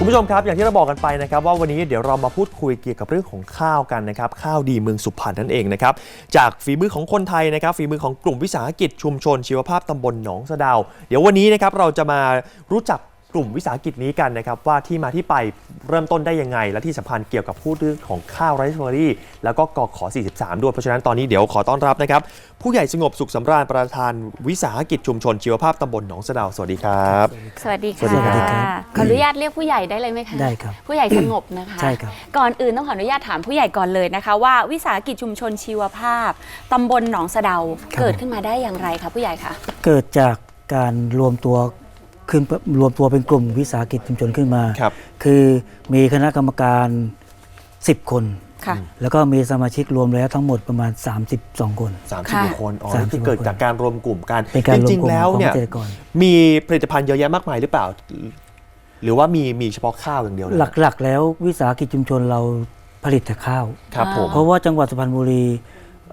คุณผู้ชมครับอย่างที่เราบอกกันไปนะครับว่าวันนี้เดี๋ยวเรามาพูดคุยเกี่ยวกับเรื่องของข้าวกันนะครับข้าวดีเมืองสุพรรณนั่นเองนะครับจากฝีมือของคนไทยนะครับฝีมือของกลุ่มวิสาหกิจชุมชนชีวภาพตำบลหนองสะดาว เดี๋ยววันนี้นะครับเราจะมารู้จัก กลุ่มวิสาหกิจนี้กันนะครับว่าที่มาที่ไปเริ่มต้นได้ยังไง และที่สำคัญเกี่ยวกับพูดเรื่องของข้าวไรซ์เบอรี่แล้วก็กขอ 43 ด้วย เพราะฉะนั้นตอนนี้เดี๋ยวขอต้อนรับนะครับ ผู้ใหญ่สงบสุขสำราญประธานวิสาหกิจชุมชนชีวภาพตำบลหนองสะเดาวสวัสดีครับ สวัสดีสวัสดีค่ะครับขออนุญาตเรียกผู้ใหญ่ได้เลยไหมคะได้ครับผู้ใหญ่สงบนะคะใช่ครับ ก่อนอื่นต้องขออนุญาตถามผู้ใหญ่ก่อนเลยนะคะ ว่าวิสาหกิจชุมชนชีวภาพตำบลหนองสะเดาครับเกิดขึ้นมาได้อย่างไรคะผู้ใหญ่คะ เกิดจากการรวมตัว ขึ้นรวมตัวเป็นกลุ่มวิสาหกิจชุมชนขึ้นมาครับ คือมีคณะกรรมการ 10 คน ค่ะ แล้วก็มีสมาชิกรวมแล้วทั้งหมดประมาณ 32 คน30ค่ะ กว่าคนอ๋อสามนี่สิคืบอเกิดกว่าคน จากการรวมกลุ่มกันเป็นการรวจมริงกลุ่ๆมแล้วของเนี่ยเกษตรกร มีผลิตภัณฑ์เยอะแยะมากมายหรือเปล่า หรือว่ามีมีเฉพาะข้าวอย่างเดียวเลยหลักๆ แล้ววิสาหกิจชุมชนเราผลิตแต่ข้าว ครับผม เพราะว่าจังหวัดสุพรรณบุรี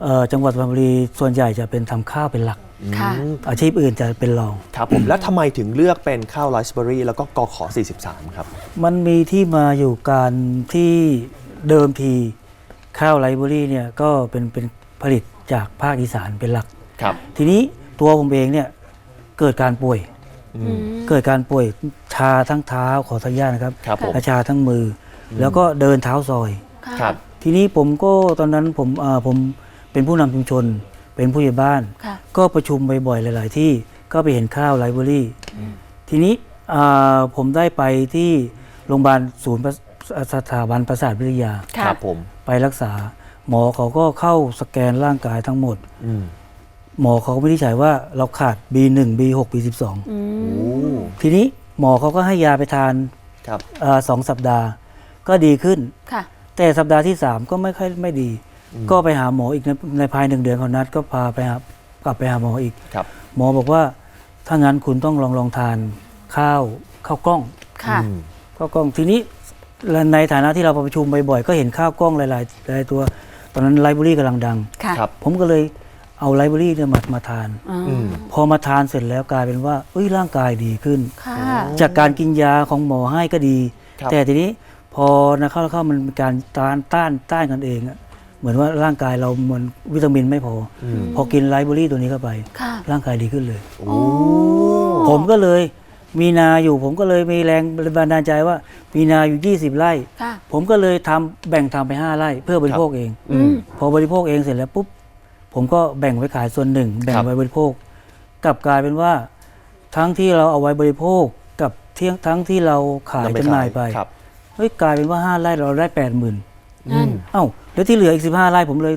เอ่อจังหวัดสุพรรณบุรีส่วนใหญ่จะเป็นทำข้าวเป็นหลัก ค่ะอืมอาชีพอื่นจะเป็นรอง ครับผมแล้วทำไมถึงเลือกเป็นข้าวไรซ์เบอรี่แล้วก็กขอ 43 ครับ มันมีที่มาอยู่การที่เดิมทีข้าวไรเบอรี่เนี่ยก็เป็นเป็นผลิตจากภาคอีสานเป็นหลัก ครับ ทีนี้ตัวผมเองเนี่ยเกิดการป่วยอือืมมเกิดการป่วยชาทั้งเท้าขอทานญาตนะครับครับผม และชาทั้งมืออแล้วก็เดินเท้าซอยะครับ ทีนี้ผมก็ตอนนั้นผมเอ่อผมเป็นผู้นำชุมชน เป็นผู้ใหญ่บ้านค่ะก็ประชุมบ่อยๆหลาย ๆ ที่ก็ไปเห็นข้าวไรเบอรี่ทีนี้อ่าผมได้ไปที่โรงพยาบาลศูนย์ประสถาบันประสาทวิทยาคค่ะรับผมไปรักษา หมอเขาก็เข้าสแกนร่างกายทั้งหมดอืมหมอเขาก็ไม่ได้ใช้ว่าเราขาด B1 B6 B12 อืโอ้มทีนี้หมอเขาก็ให้ยาไปทานครับเอ่อสองสัปดาห์ก็ดีขึ้นค่ะแต่สัปดาห์ที่3ก็ไม่ค่อยไม่ดี ก็ไปหาหมออีกในในภายหนึ่งเดือนเขานัดก็พาไปหากลับไปหาหมออีก ครับ หมอบอกว่าถ้างั้นคุณต้องลองลองทานข้าวข้าวกล้องค่ะ อืม ข้าวกล้องทีนี้ในฐานะที่เราไปประชุมบ่อยๆก็เห็นข้าวกล้องหลายๆหลายตัว ตอนนั้นไลบรารีกำลังดัง ค่ะครับ ผมก็เลยเอาไลบรารีเนี่ยมามาทานอ่าอืมพอมาทานเสร็จแล้วกลายเป็นว่าเอ้ยร่างกายดีขึ้น ค่ะ จากการกินยาของหมอให้ก็ดี ครับ แต่ทีนี้พอนะเข้าเข้ามันเป็นการต้านต้านต้านกันเองอะ เหมือนว่าร่างกายเราเหมือนวิตามินไม่พออมพอกินไลบรารีตัวนี้เข้าไป ค่ะร่างกายดีขึ้นเลย โอ้ผมก็เลยมีนาอยู่ผมก็เลยมีแรงบันดาลใจว่า มีนาอยู่ 20 ไร่ ค่ะ ผมก็เลยทำแบ่งทำไป 5 ไร่ เพื่อบริโภคเอง อืม พอบริโภคเองเสร็จแล้วปุ๊บ ผมก็แบ่งไว้ขายส่วนหนึ่ง แบ่งไว้บริโภคกลับกลายเป็นว่า ทั้งที่เราเอาไว้บริโภคกับเที่ยงทั้งที่เราขายนำจำหน่ายไปครับ เฮ้ยกลายเป็นว่า 5 ไร่เราได้ 8 0,000นั่ นเอ้าแล้วที่เหลืออีก 15ไร่ผมเลย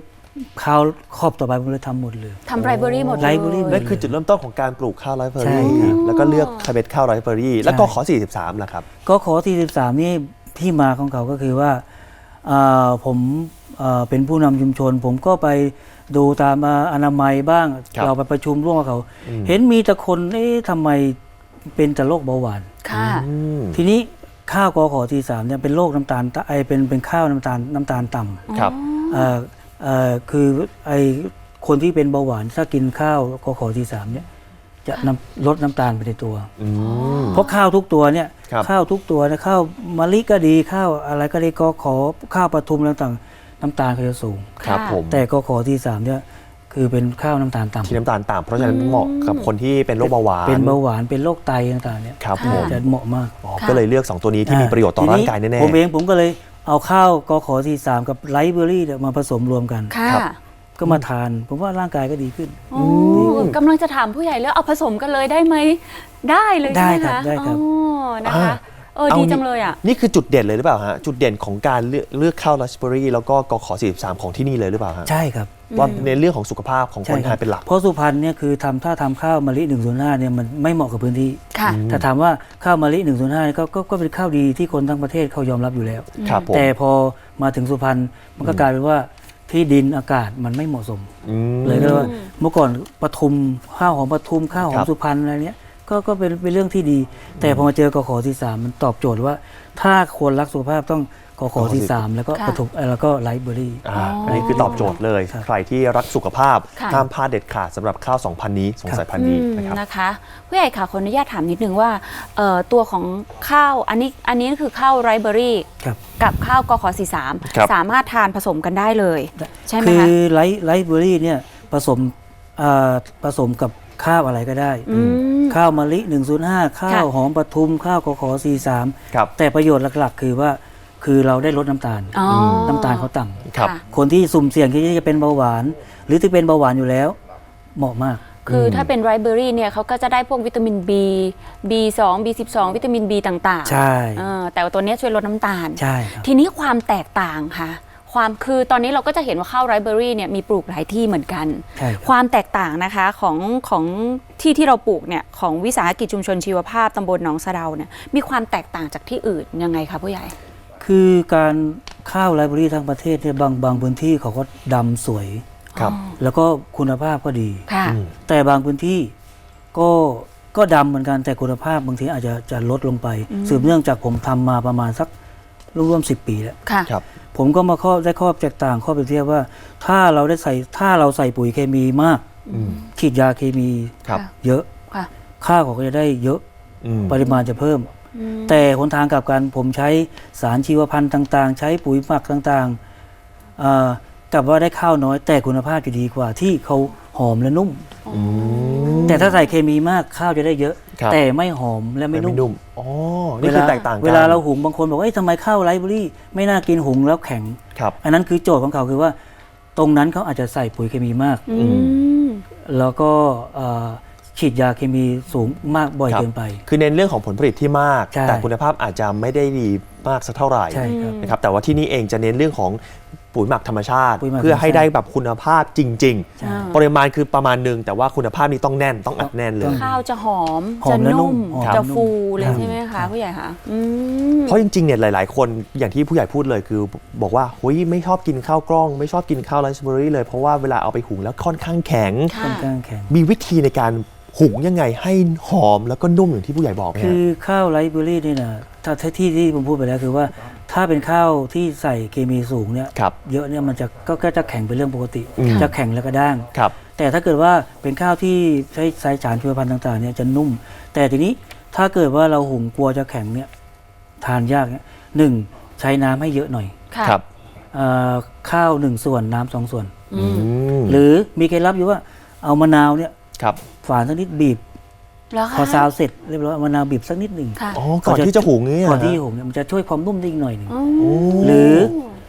คราวครอบต่อไปผมเลยทำหมดเลย ทำไรเบอรี่หมดเลยไลฟ์เบอรี่นั่นคือจุดเริ่มต้นของการปลูกข้าวไรซ์เบอใช่รี่ครับแล้วก็เลือกคาเบตข้าวไรซ์เบอรี่ แล้วก็ขอ 43ล่ะครับ ก็ขอ43นี่ที่มาของเขาก็คือว่าอ่าผมอ่าเป็นผู้นำชุมชน ผมก็ไปดูตามอ่าอนามัยบ้าง ครับเราไปประชุมร่วมกับเขา อืม เห็นมีแต่คนเอ๊ะทำไมเป็นแต่โรคเบาหวาน ค่ะ อืม ทีนี้ ข้าวกอขอทีสามเนี่ยเป็นโรคน้ำตาลตะไอเป็นเป็นข้าวน้ำตาลน้ำตาลต่ำครับเอ่อเอ่อคือไอคนที่เป็นเบาหวานถ้ากินข้าวกอขอทีสามเนี่ยจะนำลดน้ำตาลไปในตัวอืมเพราะข้าวทุกตัวเนี่ยครับข้าวทุกตัวเนี่ยข้าวมะลิก็ดีข้าวอะไรก็ดีก็ขอข้าวปทุมต่างๆน้ำตาลเขาจะสูงครับผมแต่ก็ขอที่สามเนี่ย คือเป็นข้าวน้ำตาลต่ำที่น้ำตาลต่ำเพราะฉะนั้นเหมาะกับคนที่เป็นโรคเบาหวาน เป็นเบาหวานเป็นโรคไตต่างๆเนี่ยครับค่ะผม จะเหมาะมากอ๋อก็เลยเลือก 2 ตัวนี้ที่มีประโยชน์ต่อร่างกายแน่ผมเองผมก็เลยเอาข้าวกอขอที่สามกับไลฟ์เบอรี่เนี่ยมาผสมรวมกัน ค่ะก็มาทาน ผมว่าร่างกายก็ดีขึ้น โอ้กำลังจะถามผู้ใหญ่แล้วเอาผสมกันเลยได้ไหม ได้เลยใช่ไหมได้ครัคะบได้ครับ อ๋อนะคะเออเอาดีนี่จังเลยอะ นี่คือจุดเด่นเลยหรือเปล่าฮะ จุดเด่นของการเลือกเลือกข้าวไรซ์เบอรี่แล้วก็กขอ43 ของที่นี่เลยหรือเปล่าฮะ ใช่ครับ ว่าในเรื่องของสุขภาพของคใช่นไทครัยเป็นหลัก เพราะสุพรรณเนี่ยคือทำถ้าทำข้าวมะลิ1นึ่งเนี่ยมันไม่เหมาะกับพื้นที่ค่ะแต่ถามว่าข้าวมะลิ1นึ่งเนี่ยก็ก็ก็เป็นข้าวดีที่คนทั้งประเทศเขายอมรับอยู่แล้วครับผมแต่พอมาถึงสุพรรณมันก็กลายเป็นว่าที่ดินอากาศมันไม่เหมาะสมอืมเลยก็เลยว่าเมื่อก่อนปทุมข้าวหอมปทุมข้าวหอครัมบสุพรรณอะไรเนี้ยก็ก็เป็นเป็นเรื่องที่ดี แต่พอมาเจอกขอที่สามมันตอบโจทย์ว่า ถ้าคนรักสุขภาพต้อง กขอที่สามแล้วก็ค่ะ ปฐมเอ่อแล้วก็ไลฟ์เบอรี่ อ่าอ๋ออัอันนี้คือตอบโจทย์เลย ครับ ใครที่รักสุขภาพค่ะ ห้ามพลาดเด็ดขาดสำหรับข้าว 2,000 นี้สองสายพันธุ์นี้อืมนะครับ นะคะผู้ใหญ่ค่ะขออนุญาตถามนิดนึงว่าเอ่อตัวของข้าวอันนี้อันนี้คือข้าวไรเบอรี่ครับกับข้าวกขอครับ43สามารถทานผสมกันได้เลย ใช่ไหมคืคะอไลฟ์ไลฟ์เบอรี่เนี่ยผสมอ่าผสมกับข้าวอะไรก็ได้ อืม ข้าวมะลิ 105 ข้าวค่ะหอมปทุมข้าวกขอ43 ครับ แต่ประโยชน์หลัก ๆ คือว่า คือเราได้ลดน้ำตาล อ๋อน้ำตาลเขาต่ำครับะคนที่สุ่มเสี่ยงที่จะเป็นเบาหวาน หรือที่เป็นเบาหวานอยู่แล้ว เหมาะมาก คือถ้าเป็นไรเบอรี่เนี่ยเขาก็จะได้พวกวิตามิน B B2 B12 วิตามิน B ต่างๆใช่ เออแต่ว่าตัวเนี้ยช่วยลดน้ำตาล ใช่ครับ ทีนี้ความแตกต่างค่ะ ความคือตอนนี้เราก็จะเห็นว่าข้าวไรเบอรี่เนี่ยมีปลูกหลายที่เหมือนกัน ใช่ครับ ความแตกต่างนะคะของของที่ที่เราปลูกเนี่ยของวิสาหกิจชุมชนชีวภาพตำบลหนองสะเดาเนี่ยมีความแตกต่างจากที่อื่นยังไงคะผู้ใหญ่ คือการข้าวไลฟ์เบอรี่ทั้งประเทศเนี่ยบางบางพื้นที่เขาก็ดำสวย ครับ แล้วก็คุณภาพก็ดี ค่ะ อืม แต่บางพื้นที่ก็ก็ดำเหมือนกันแต่คุณภาพบางทีอาจจะจะลดลงไป สืบเนื่องจากผมทำมาประมาณสักร่วมสิบปีแล้ว ค่ะ ครับ ผมก็มาข้อได้ข้อแตกต่างข้อเปรียบเทียบว่า ถ้าเราได้ใส่ถ้าเราใส่ปุ๋ยเคมีมาก อืม ฉีดยาเคมีครับเยอะ ค่ะ ค่าของก็จะได้เยอะอืม ปริมาณจะเพิ่มอืม แต่หนทางกลับกันผมใช้สารชีวพันธุ์ต่างๆ ใช้ปุ๋ยหมักต่างๆอ่ากลับว่าได้ข้าวน้อย แต่คุณภาพจะดีกว่าที่เขาหอมและนุ่มอืมแต่ถ้าใส่เคมีมากข้าวจะได้เยอะครับแต่ไม่หอมและไม่ไม่นุ่มนุ่มอ๋อนี่คือแตกต่างกันเวลาเราหุงบางคนบอกว่าเอ้ยทำไมข้าวไรซ์เบอรี่ ไม่น่ากินหุงแล้วแข็งครับอันนั้นคือโจทย์ของเขาคือว่า ตรงนั้นเขาอาจจะใส่ปุ๋ยเคมีมากอืมแล้วก็เอ่อ ฉีดยาเคมีสูงมากบ่อยครับ เกินไป คือเน้นเรื่องของผลผลิตที่มาก ใช่แต่คุณภาพอาจจะไม่ได้ดีมากสักเท่าไหร่ใช่ครับนะครับแต่ว่าที่นี่เองจะเน้นเรื่องของปุ๋ยหมักธรรมชาติ ปุ๋ยหมักเพื่อให้ธรรมชาติ ได้แบบคุณภาพจริง ใช่ ๆ ปริมาณคือประมาณหนึ่งแต่ว่าคุณภาพนี้ต้องแน่นต้องอัดแน่นเลย ข้าวจะหอม หอจะมและนุ่นุ่มม หอมจะนุ่มฟูเลยครับใช่ไหมคะผู้ใหญ่คะอืม เพราะจริงๆเนี่ยหลาย ๆ คนอย่างที่ผู้ใหญ่พูดเลยคือบอกว่าเฮ้ยไม่ชอบกินข้าวกล้อง ไม่ชอบกินข้าวไรซ์เบอรี่เลยเพราะว่าเวลาเอาไปหุงแล้วค่อนข้างแข็ง ค่ะ ค่อนข้างแข็ง มีวิธีในการ หุงยังไงให้หอมแล้วก็นุ่มอย่างที่ผู้ใหญ่บอกไหมคืฮะอข้าวไรซ์เบอรี่นี่นะถ้าถ้าที่ที่ผมพูดไปแล้วคือว่า ถ้าเป็นข้าวที่ใส่เคมีสูงเนี่ยครับเยอะเนี่ยมันจะก็ก็จะแข็งเป็นเรื่องปกติ อืม จะแข็งแล้วก็ด้าง ครับ แต่ถ้าเกิดว่าเป็นข้าวที่ใช้สายสารชีวพันธุ์ต่างๆเนี่ยจะนุ่ม แต่ทีนี้ถ้าเกิดว่าเราหุงกลัวจะแข็งเนี่ยทานยากเนี่ยหนึ่งใช้น้ำให้เยอะหน่อยค่ะครับเอ่อข้าวหนึ่งส่วนน้ำสองส่วน อืมมหรือมีเคล็ดลับอยู่ว่าเอามะนาวเนี่ย ครับฝานสักนิดบีบแล้วพอค่ะซาวเสร็จเรียบร้อยเอามะนาวบีบสักนิดหนึ่งค่ะอ๋อก่อนที่จะหุงเนี่ยก่อนที่หุงเนี่ยมันจะช่วยความนุ่มได้อีกหน่อยหนึ่งอ๋อโอ้หรือ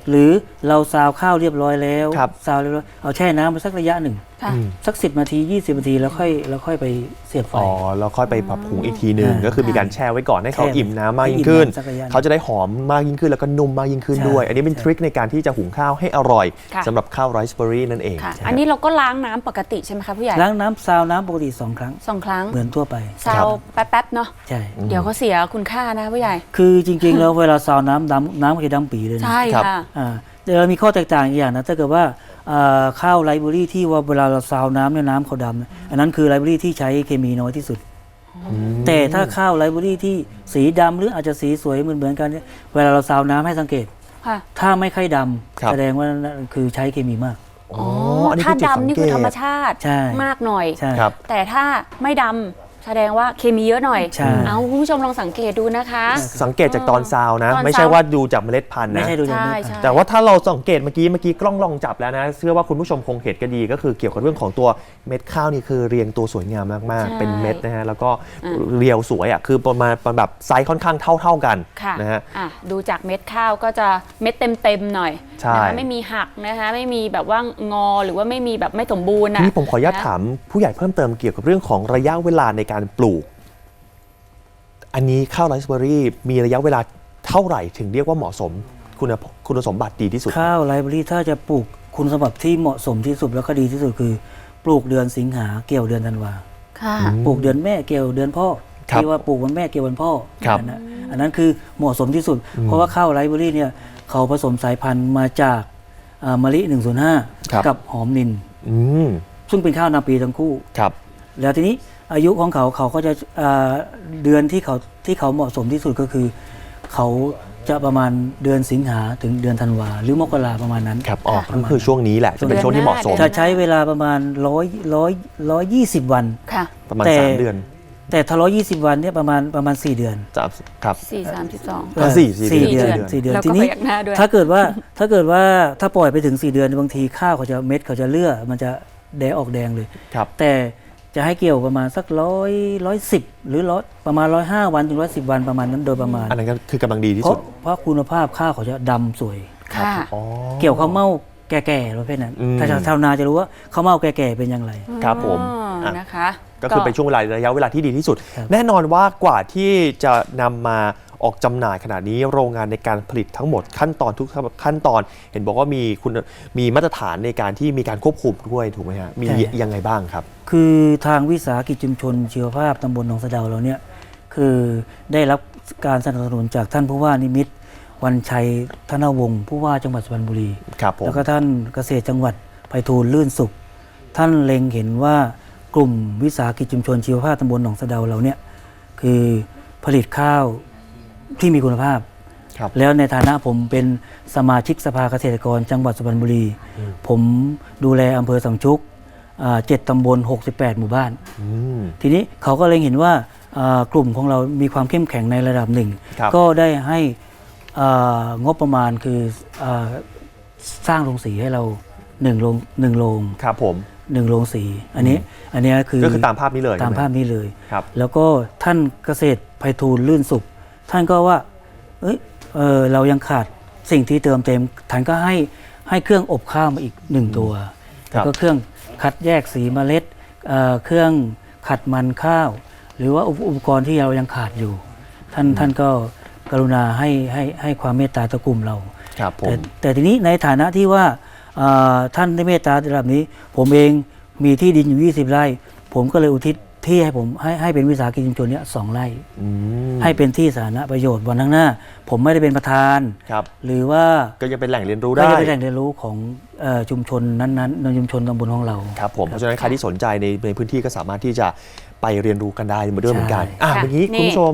หรือเราซาวข้าวเรียบร้อยแล้วครับซาวเรียบร้อยเอาแช่น้ำไปสักระยะหนึ่ง ค่ะอืมสักสิบนาที 20นาทีแล้วค่อยแล้วค่อยไปเสียบไฟ อ๋อแล้วค่อยไปปรับปรุงอีกทีหนึ่งอ่าก็คือมีการแช่ไว้ก่อนให้เขาแช่อิ่มน้ำมากให้ยิ่งขึ้นอิ่มน้ำสักระยะหนึ่งเขาจะได้หอมมากยิ่งขึ้นแล้วก็นุ่มมากยิ่งขึ้นใช่ด้วย อันนี้เป็นใช่ ทริคในการที่จะหุงข้าวให้อร่อยค่ะ สำหรับข้าวไรซ์เบอรี่นั่นเองค่ะ อันนี้เราก็ล้างน้ำปกติใช่ไหมคะผู้ใหญ่ล้างน้ำซาวน้ำปกติสองครั้ง สองครั้งเหมือนทั่วไป ซาวแป๊บๆเนาะ ใช่ เดี๋ยวเขาเสียคุณค่านะผู้ใหญ่ คือจริง ๆ แล้วเวลาซาวน้ำดำน้ำก็จะดำปีเลยนะใช่ครับค่ะ อ่าแต่เรามีข้อแตกต่างอีกอย่างนะถ้าเกิดว่าอ่า ข้าวไรซ์เบอรี่ที่ว่าเวลาเราซาวน้ำเนี่ยน้ำเขาดำเนี่ยอันนั้นคือไรซ์เบอรี่ที่ใช้เคมีน้อยที่สุด แต่ถ้าข้าวไรซ์เบอรี่ที่สีดำหรืออาจจะสีสวยเหมือนเหมือนๆกันเนี่ยเวลาเราซาวน้ำให้สังเกตค่ะถ้าไม่ค่อยดครับำแสดงว่านั่นคือใช้เคมีมาก อ๋อ๋อออันนี้ถ้าคือจุดสัดำงนี่เกคือตธรรมชาติใช่ มากหน่อย ใช่ ครับ แต่ถ้าไม่ดำ แสดงว่าเคมีเยอะหน่อย ใช่ เอาคุณผู้ชมลองสังเกตดูนะคะ สังเกตจากตอนซาวนะ ตอนไม่ใช่ซาวว่าดูจากเมล็ดพันธุ์ไม่นะ ใช่ดูจากใช่เม็ดใช่ แต่ว่าถ้าเราสังเกตเมื่อกี้เมื่อกี้กล้องลองจับแล้วนะเชื่อว่าคุณผู้ชมคงเห็นก็ดี ก็คือเกี่ยวกับเรื่องของตัวเม็ดข้าวนี่คือเรียงตัวสวยงามมากใช่ๆ เป็นเม็ดนะฮะแล้วก็อืมเรียวสวยอะคือประมาณประมาณแบบไซส์ค่อนข้างเท่า ๆกันค่ะนะฮะ อะดูจากเม็ดข้าวก็จะเม็ดเต็มๆหน่อย ใช่ นะคะไม่มีหักนะคะไม่มีแบบว่างอหรือว่าไม่มีแบบไม่สมบูรณ์ทีนะ นี้ผมขออนุญาตถามผู้ใหญ่เพิ่มเติมเกี่ยวกับเรื่องของระยะเวลาในการปลูก อันนี้ข้าวไรซ์เบอรี่มีระยะเวลาเท่าไหร่ถึงเรียกว่าเหมาะสม คุณคุณสมบัติดีที่สุด ข้าวไรซ์เบอรี่ถ้าจะปลูกคุณสมบัติที่เหมาะสมที่สุดแล้วก็ดีที่สุดคือ ปลูกเดือนสิงหาเกี่ยวเดือนธันวาค่ะ ปลูกเดือนแม่เกี่ยวเดือนพ่อครับที่ว่าปลูกวันแม่เกี่ยววันพ่อครับอันนั้นอันนั้นคือเหมาะสมที่สุด เพราะว่าข้าวไรซ์เบอรี่เนี่ย เขาผสมสายพันธุ์มาจากอ่ามะลิ ครับ 105 กับหอมนิน อืมซึ่งเป็นข้าวนาปีทั้งคู่ ครับ แล้วทีนี้อายุของเขาเขาก็จะอ่าเดือนที่เขาที่เขาเหมาะสมที่สุดก็คือ เขาจะประมาณเดือนสิงหาถึงเดือนธันวาหรือมกราประมาณนั้นครับอ๋อค่ะก็คือช่วงนี้แหละจะเป็นช่วงที่เหมาะสมเดืจะอนหน้าใช้เวลาประมาณร้อยร้อยร้อยยี่สิบวัน ค่ะ ประมาณแต่สามเดือน แต่ถ้าร้อยยี่สิบวันเนี่ยประมาณประมาณสี่เดือนสามครับ สี่สามสิบสองอะสี่สี่สี่เดืเดืออนนสี่เดือนแล้วทีก็พนี้ยักหน้าด้วย ถ้าเกิดว่าถ้าเกิดว่าถ้าปล่อยไปถึง4เดือนบางทีข้าวเขาจะเม็ดเขาจะเลื่อมันจะแดงออกแดงเลย ครับ แต่จะให้เกี่ยวประมาณสักร้อยร้อยสิบหรือร้อยประมาณร้อยห้าวันถึงร้อยสิบวันประมาณนั้นโดยประมาณ อันนั้นก็คือกำลังดีที่เพสุราะดเพราะคุณภาพข้าวเขาจะดำสวยค่ะ อ๋อ เกี่ยวข้าวเม่าแก่ๆประเภทนั้นอืม ถ้าชาวนาจะรู้ว่าข้าวเม่าแก่ๆเป็นอย่างไรครับผมอ๋ออะ นะคะ ก็คือเป็นช่วงเวลาระยะเวลาที่ดีที่สุดครับแน่นอนว่ากว่าที่จะนำมาออกจำหน่ายขนาดนี้โรงงานในการผลิตทั้งหมดขั้นตอนทุกขั้นตอน เห็นบอกว่ามีคุณมีมาตรฐานในการที่มีการควบคุมด้วยถูกไหมฮะมียังไงบ้างครับ คือทางวิสาหกิจชุมชนชีวภาพตำบลหนองสะเดาเราเนี่ยคือได้รับการสนับสนุนจากท่านผู้ว่านิมิตรวันชัยธนวงศ์ผู้ว่าจังหวัดสุพรรณบุรีครับผมแล้วก็ท่านเกษตรจังหวัดไพฑูรย์ลื่นสุข ท่านเล็งเห็นว่า กลุ่มวิสาหกิจชุมชนชีวภาพตำบลหนองสะเดาเราเนี่ยคือผลิตข้าวที่มีคุณภาพ ครับ แล้วในฐานะผมเป็นสมาชิกสภาเกษตรกรจังหวัดสุพรรณบุรี ผมดูแลอำเภอสังชุกอ่าเจ็ดตำบล 68 หมู่บ้าน อืม ทีนี้เขาก็เลยเห็นว่าอ่ากลุ่มของเรามีความเข้มแข็งในระดับหนึ่ง ครับ ก็ได้ให้อ่างบประมาณคืออาสร้างโรงสีให้เราหนึ่งโรงหนึ่งโรง ครับผม หนึ่งโรงสีอันนี้อันนี้คือก็คือตามภาพนี้เลยตามใช่ไหภาพนี้เลยครับแล้วก็ท่านเกษตรไพฑูรย์ลื่นสุข ท่านก็ว่าเอ้ยเออเรายังขาดสิ่งที่เติมเต็มท่านก็ให้ให้เครื่องอบข้าวมาอีกหนึ่งตัวครัแล้วบก็เครื่องคัดแยกสีเมล็ดเอ่อเครื่องขัดมันข้าว หรือว่าอุปอุปกรณ์ที่เรายังขาดอยู่ ท่านท่านก็กรุณาให้ให้ให้ความเมตตาตะกลุ่มเราครับผแต่มแต่ทีนี้ในฐานะที่ว่าเอ่อ ท่านได้เมตตาระดับนี้ ผมเองมีที่ดินอยู่ 20 ไร่ ผมก็เลยอุทิศที่ให้ผมให้ให้เป็นวิสาหกิจชุมชนเนี้ยสองไร่อืมให้เป็นที่สาธารณประโยชน์วันข้างหน้า ผมไม่ได้เป็นประธาน ครับ หรือว่าก็ยังเป็นแหล่งเรียนรู้ก็ได้จะเป็นแหล่งเรียนรู้ของเอ่อชุมชนนั้นๆในชุมชนตำบลของเรา ครับผมเพราะฉะนั้นใครที่สนใจในในพื้นที่ก็สามารถที่จะไปเรียนรู้กันได้มาด้วยเหมือนกันใช่อะค่ะเมื่อกี้นี่ คุณผู้ชม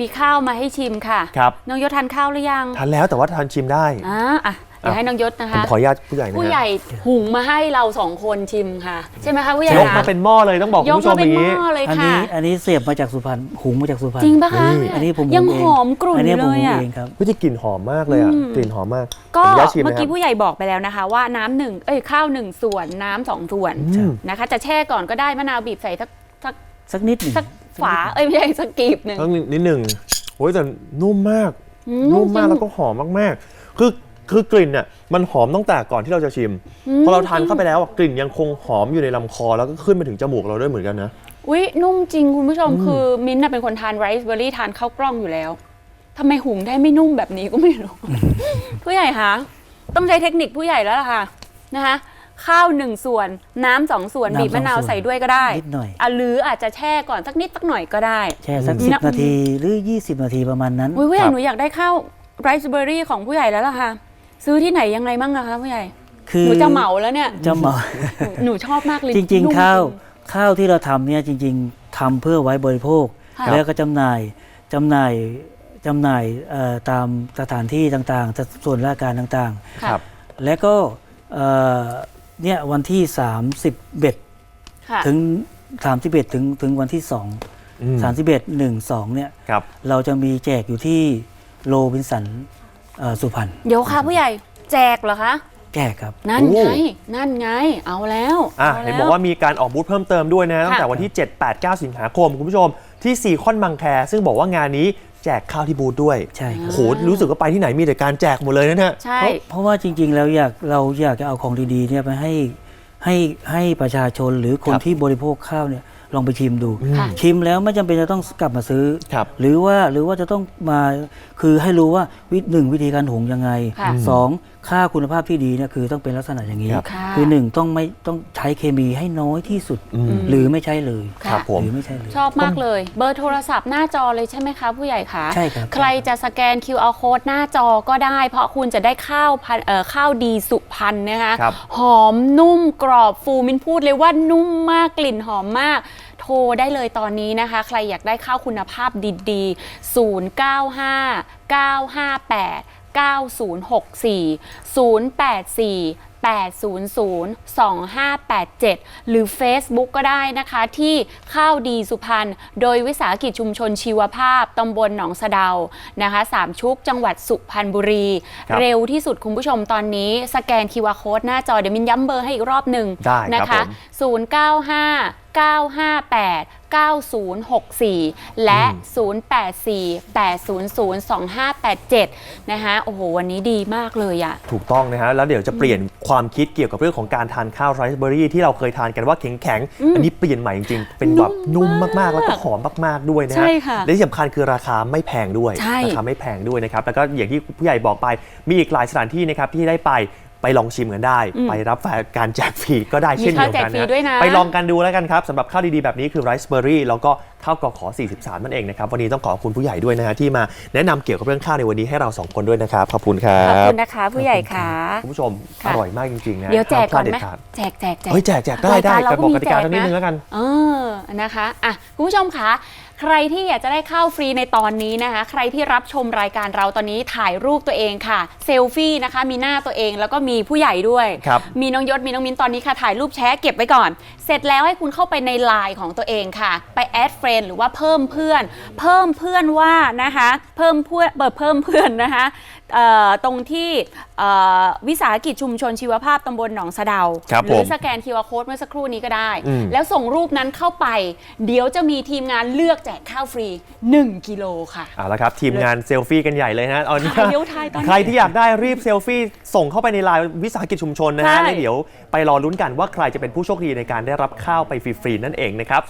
มีข้าวมาให้ชิมค่ะ ครับ น้องยศทานข้าวหรือยัง ทานแล้วแต่ว่าทานชิมได้ อ่าอะ เดี๋ยวให้น้องยศนะผมคะ ขออนุญาตผู้ใหญ่นะผู้ฮะใหญ่หุงมาให้เราสองคนชิมค่ะ ใช่ไหมคะผู้ใหญ่ยกคะมาเป็นหม้อเลยต้องบอกคุยณกผู้ชมามอเป็นย่างหนี้ม้อเลยอันค่ะ นี้อันนี้เสียบมาจากสุพรรณหุงมาจากสุพรรณจริงปะคะอันนี้ผมยังหุเหอมกรุ่นอันนี้ผมเลยหุงอะเองครับ วิธีกลิ่นหอมมากเลยอะอืมกลิ่นหอมมากก็ขออนุญาตชิมเมื่อนะคกี้รับผู้ใหญ่บอกไปแล้วนะคะ ว่าน้ำหนึ่งเอ้ยข้าวหนึ่งส่วนน้ำสองส่วนอืม นะคะ จะแช่ก่อนก็ได้มะนาวบีบใส่สักสักสักนิดหนึ่งสักฝาเอ้ยไม่ใช่สักกีบหนึ่งต้องนิดหนึ่งโอ้ยแต่นุ่มมาก อืนุ่มมากจริงแล้วก็หอมมากๆ คือ คือกลิ่นเนี่ยมันหอมตั้งแต่ก่อนที่เราจะชิมอืมพอเราทานเข้าไปแล้วอะกลิ่นยังคงหอมอยู่ในลำคอแล้วก็ขึ้นไปถึงจมูกเราด้วยเหมือนกันนะ อุ้ยนุ่มจริงคุณผู้ชมคือมิ้นท์น่ะเป็นคนทานไรซ์เบอร์รี่ทานข้าวกล้องอยู่แล้วทำไมหุงได้ไม่นุ่มแบบนี้ก็ไม่รู้ ผู้ใหญ่คะต้องใช้เทคนิคผู้ใหญ่แล้วล่ะค่ะนะคะข้าวหนึ่งส่วนน้ำสองส่วนน้ำบีบมะนาวสองส่วนใส่ด้วยก็ได้นิดหน่อยอะหรืออาจจะแช่ก่อนสักนิดสักหน่อยก็ได้ แช่สักอืมสิบนาทีหรือ 20 นาทีประมาณนั้น อุ้ยผู้ใหญ่ครับหนูอยากได้ข้าวไรซ์เบอร์รี่ของผู้ใหญ่แล้วล่ะค่ะ ซื้อที่ไหนยังไงบ้างอะคะผู้ใหญ่คือหนูจะเหมาแล้วเนี่ยจะเหมาหนูหนูชอบมากเลยจริง นุ่มๆ ข้าวข้าวที่เราทำเนี่ยจริง ๆทำเพื่อไว้บริโภค ค่ะ แล้วก็จำหน่ายจำหน่ายจำหน่ายเอ่อตามสถานที่ต่างๆ ส่วนราชการต่างค่ะครับๆและก็เอ่อเนี่ยวันที่ 31 ค่ะถึง 31 ถึงถึงวันที่อืม2 31 1 2เนี่ยครับ เราจะมีแจกอยู่ที่โรบินสัน เอ่อสุพรรณเดี๋ยวค่ะผู้ใหญ่แจกเหรอคะแจกครับ นั่นโอ้ไง นั่นไง เอาแล้วอะเอาเห็นแล้วบอกว่ามีการออกบูธเพิ่มเติมด้วยนะ ตั้งแต่วันที่ 7 8 9 สิงหาคม คุณผู้ชม ที่ซีคอนบังแค ซึ่งบอกว่างานนี้แจกข้าวที่บูธด้วยใช่ครับ โอ้โหรู้สึกว่าไปที่ไหนมีแต่การแจกหมดเลยนะเนี่ย ใช่ เพราะเพราะว่าจริงๆแล้วอยากเราอยากจะเอาของดีๆเนี่ยไปให้ให้ให้ประชาชนหรือคนครับ ที่บริโภคข้าวเนี่ย ลองไปชิมดู ค่ะ ชิมแล้วไม่จำเป็นจะต้องกลับมาซื้อ ครับ หรือว่าหรือว่าจะต้องมาคือให้รู้ว่าวิหนึ่งวิธีการหุงยังไงค่ะ สองค่าคุณภาพที่ดีเนี่ยคือต้องเป็นลักษณะอย่างนี้ ครับค่ะคือหนึ่งต้องไม่ต้องใช้เคมีให้น้อยที่สุด อืม หรือไม่ใช้เลยครับค่ะผม หรือไม่ใช่เลย ชอบมากเลย เบอร์โทรศัพท์หน้าจอเลยใช่ไหมคะ ผู้ใหญ่คะใช่ครับ ใครจะสแกน QR code หน้าจอก็ได้ เพราะคุณจะได้ข้าวพันเอ่อข้าวดีสุพรรณนะคะครับ หอมนุ่มกรอบฟูมินพูดเลยว่านุ่มมากกลิ่นหอมมาก โทรได้เลยตอนนี้นะคะ ใครอยากได้ข้าวคุณภาพดีๆ 095 958 9064 084 800 2587 หรือ Facebook ก็ได้นะคะที่ข้าวดีสุพรรณโดยวิสาหกิจชุมชนชีวภาพตำบลหนองสะเดานะคะสามชุกจังหวัดสุพรรณบุรีครับเร็วที่สุดคุณผู้ชมตอนนี้สแกน QR Code หน้าจอเดี๋ยวมินย้ำเบอร์ให้อีกรอบหนึ่งได้ครับนะคะผม095 958 9064 และ 084 800 2587 นะคะโอ้โห วันนี้ดีมากเลยอะถูกต้องนะฮะ แล้วเดี๋ยวจะเปลี่ยนความคิดเกี่ยวกับเรื่องของการทานข้าวไรซ์เบอร์รี่ที่เราเคยทานกันว่าแข็งๆ อันนี้เปลี่ยนใหม่จริงๆ เป็นแบบนุ่นุ่มมมากๆ แล้วก็หอมมากๆด้วยนะฮะใช่ค่ะและที่สำคัญคือราคาไม่แพงด้วยใช่ราคาไม่แพงด้วยนะครับ แล้วก็อย่างที่ผู้ใหญ่บอกไป มีอีกหลายสถานที่นะครับที่ได้ไป ไปลองชิมกันได้ ไปรับการแจกฟรีก็ได้เช่นเดียวกันมีข้าวแจกฟรีด้วยนะไปลองกันดูแล้วกันครับสำหรับข้าวดีๆแบบนี้คือไรซ์เบอร์รี่แล้วก็ข้าวกอขอ 43นั่นเองนะครับ วันนี้ต้องขอบคุณผู้ใหญ่ด้วยนะฮะที่มาแนะนำเกี่ยวกับเรื่องข้าวในวันนี้ให้เราสองคนด้วยนะครับ ขอบคุณครัขอบบคุณนะคะ ผู้ใหญ่ค่ะคุณผู้ชมค่ะอร่อยมากจริงๆนะเดี๋ยวแจกก่อนห้ามพลาดไหมเด็ดขาดแจกแจกแจกเฮ้ยแจกแจกได้ได้รายการเราแต่บอกก็มีกติกาแจกสักนิดนะนึงแล้วกัน เออนะคะอะคุณผู้ชมคะ ใครที่อยากจะได้ข้าวฟรีในตอนนี้นะคะ ใครที่รับชมรายการเราตอนนี้ถ่ายรูปตัวเองค่ะ เซลฟี่นะคะ มีหน้าตัวเองแล้วก็มีผู้ใหญ่ด้วยครับมีน้องยศมีน้องมิ้นตอนนี้ค่ะถ่ายรูปแชร์เก็บไว้ก่อนเสร็จแล้วให้คุณเข้าไปในไลน์ของตัวเองค่ะ ไปแอดเฟรนหรือว่าเพิ่มเพื่อน เพิ่มเพื่อนว่านะคะเพิ่มเพื่อนเปิดเพิ่มเพื่อนนะคะเอ่อตรงที่เอ่อวิสาหกิจชุมชนชีวภาพตำบลหนองสะเดาครับหรือผมสแกน QR Code เมื่อสักครู่นี้ก็ได้อืมแล้วส่งรูปนั้นเข้าไป เดี๋ยวจะมีทีมงานเลือกแจกข้าวฟรี 1 กิโลค่ะเอาละครับ ทีมงานเซลฟี่กันใหญ่เลยนะเอาถ่ายเร็วถ่ายตอนนี้ใครที่อยากได้รีบเซลฟี่ส่งเข้าไปในไลน์วิสาหกิจชุมชนนะฮะใช่แล้วเดี๋ยวไปรอลุ้นกันว่าใครจะเป็นผู้โชคดีในการได้รับข้าวไปฟรีๆนั่นเองนะครับ